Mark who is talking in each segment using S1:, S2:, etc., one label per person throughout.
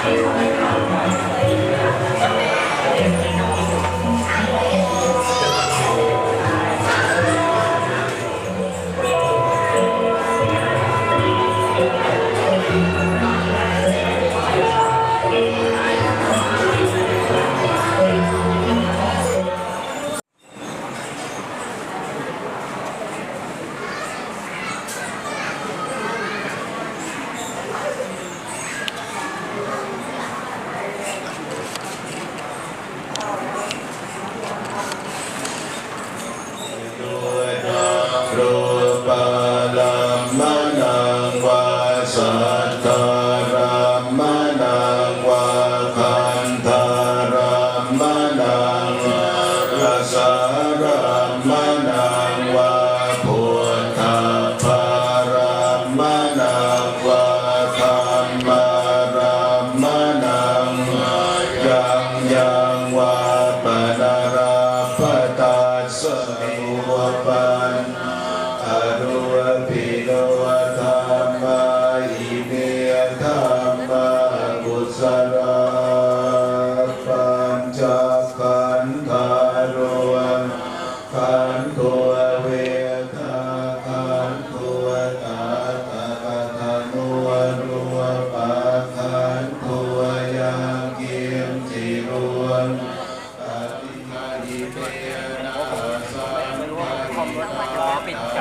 S1: すごい。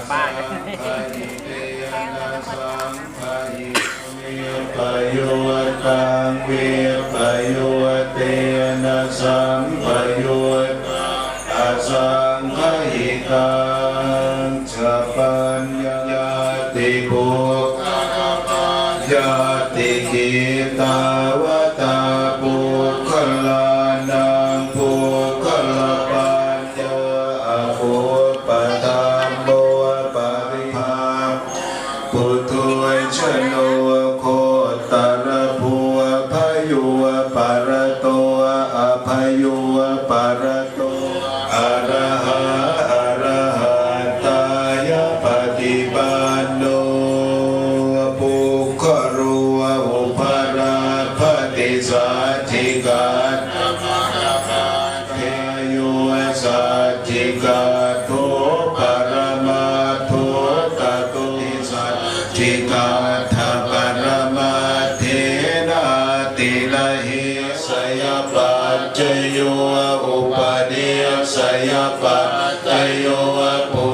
S1: บบ้าน
S2: ปโยตังเวปโยเตนะสัมปโยอาสังขหิตังชะปัญญาติปุกยาติกิตา กาเทโยสัจจิกาโทปรมาทตโตุสัจจิกาทปรมาเทนาติละหิสยปัจจโยอุปเดียสยปัจจโยปุ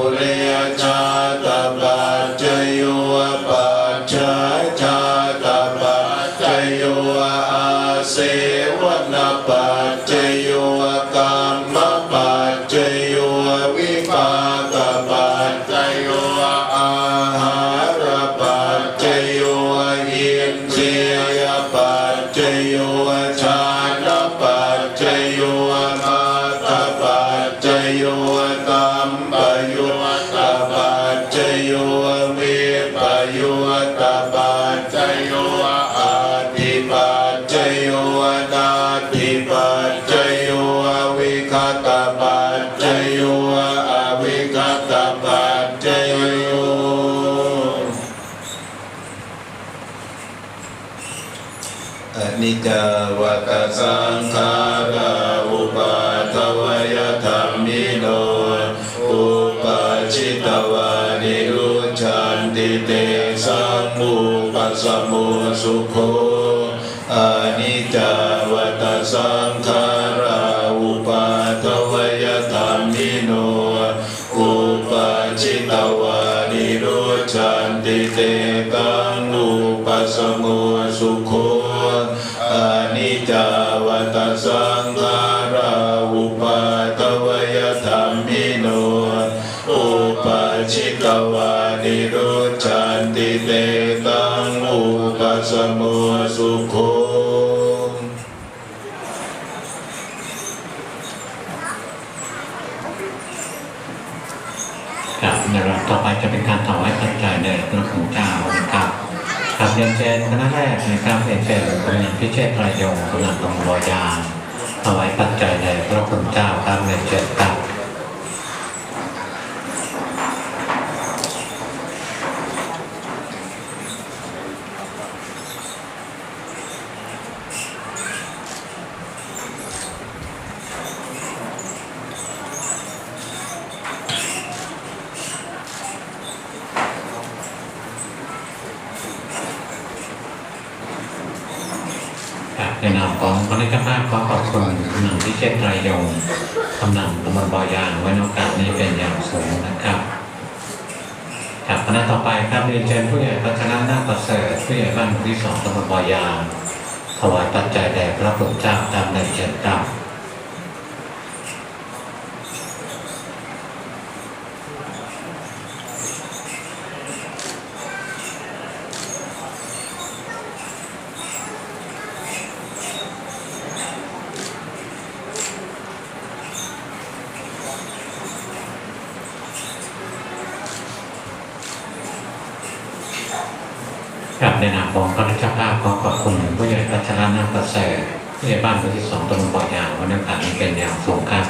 S2: จจวัตสังขาราอุปาทวยธรรมิโนอุปาชิตวานิรุชันติเตสังมุปัสสมุสุโขอนิจจวัตสังขาราอุปาทวยธรรมิโนอุปาชิตวานิรุชันติเตตั ติเตตังอุปัสสมุสุโข
S3: ครับในลำดับต่อไปจะเป็นการถวายปัจจัยแด่พระคุณเจ้านะครับครับเรียนเชิญคณะแรกนะครับเรียนเชิญกำนันพิเชษประยงกำนันตรงรอยางถวายปัจจัยแด่พระคุณเจ้าครับเรียนเชิญครับ
S2: อ
S3: ในนามของคณะกรรมการขอขอบคุณกำนันพิเชษไตรยงค์กำนันตำบลบอยางไว้นอกการนี้เป็นอย่างสูงนะครับครับคณะต่อไปครับเรียนเชิญผู้ใหญ่พัฒนาหน้าประเสริฐผู้ใหญ่บ้านที่สองตำบลบอยางถวายปัจจัยแด่พระผู้เจ้าตามในเชิญครับ ในนามของคณะเจ้าภาพของขอบคุณผู้ใหญ่พัชรนาประเสริฐผู้ใหญ่บ้านหมู่ที่สองตำบลบ่อยางวันนี้โอกาสนี้เป็นอย่างสูงครับ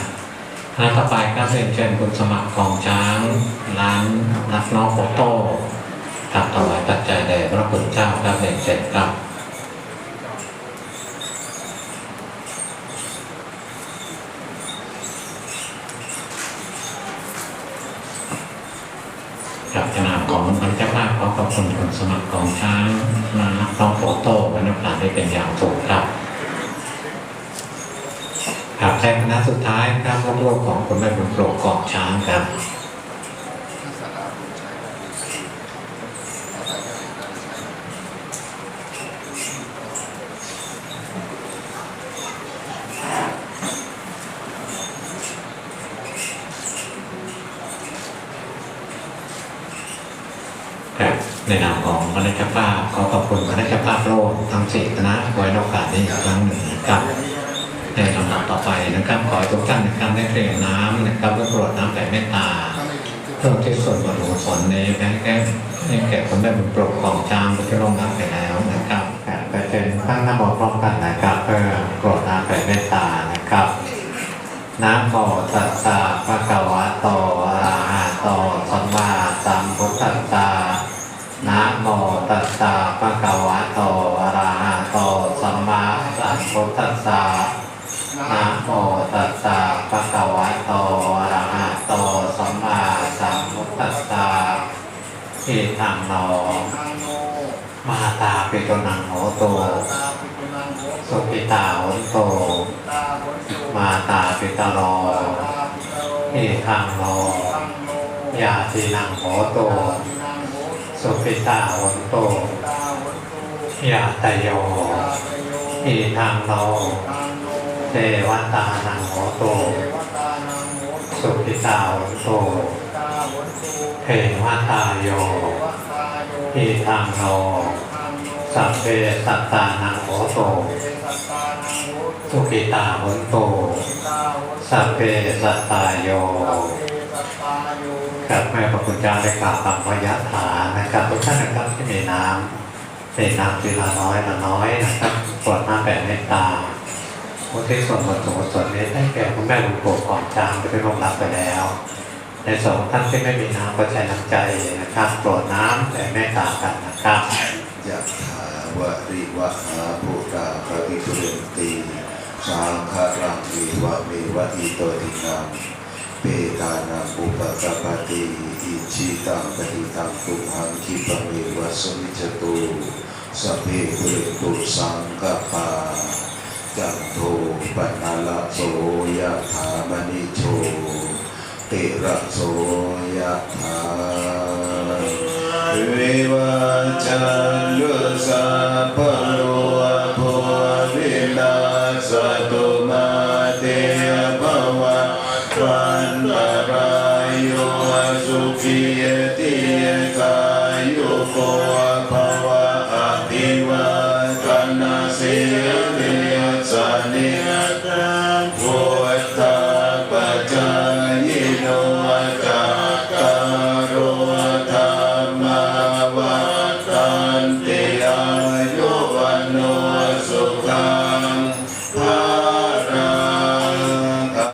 S3: คณะต่อไปก็เป็นเชิญคุณสมัครกองช้างร้านนักน้องโฟโต้กับถวายปัจจัยแด่พระคุณเจ้าครับเป็นเชิญครับ กับในนามของพระเจ้าภาพขอมกับคนคนสมัครกองช้างมาพร้องโฟโต้วันนี้ำตาได้เป็นอย่างสูงครับครับแทนคณะสุดท้ายครับรวบรวมของคุณแม่บุญโปรกองช้างครับ ครับ ในนามของคณะเจ้าภาพขอขอบคุณคณะเจ้าภาพโลกทั้งสี่คณะไว้โอกาสนี้อีกครั้งหนึ่งนะครับในลำดับต่อไปนะครับขอทุกท่านนะครับได้เตรียมน้ำนะครับเพื่อโปรดน้ำแผ่เมตตาเพิ่มที่ส่วนบทกุศลนี้แม้แก่ให้แก่คนได้บุญโปรดของจางที่ร่วงรับไปแล้วนะครับแต่เป็นตั้งน้ำมนต์พร้อมกันนะครับเพื่อโปรดน้ำแผ่เมตตานะครับนะโมตัสสะภะคะวะโตอะระหะโตสัมมาสัมพุทธัสสะ นะโมตัสสะภะคะวะโตอะระหะโตสัมมาสัมพุทธัสสะนะโมตัสสะภะคะวะโตอะระหะโตสัมมาสัมพุทธัสสะอิทังโนมาตาปิตุนังโหตุสุขิตาโหนโต มาตาปิตโรอิทังโนยาตินังโหตุ สุขิตาโหนโตยาตโยอิทังโนเทวตานังโหโต สุขิตาโหโตเทวตาโยอิทังโนสัพเพสัตตานังโหโตสุขิตาโหโต สัพเพสัตตาโย กับแม่พระคุณเจ้าได้กล่าวคำพยาฐานะครับทุกท่านนะครับที่มีน้ำเป็นน้ำทีละน้อยละน้อยนะครับกรวดน้ำแบบเมตตาอุทิศส่วนบุญส่วนกุศลนี้ให้แก่คุณแม่ลุงโป่งของจางที่ได้ร่วงรับไปแล้ว ในสองท่านที่ไม่มีน้ำก็ใช้น้ำใจนะครับโปรดน้ำแต่ไม่ตากันนะครับ
S2: ยะถาวะริวะหาภูราภริปุเรนตีสังฆรังเอวะเมวะอิโตตินัง เปตานังอุปกปปติอิชิตังปฏิตังตุหังคิปเมวะสมิจตุสัพเพปุเรนตุสังกปาจันโทปนาลโสยะถามณิโชติระโสยะถาเววัจั นิจจ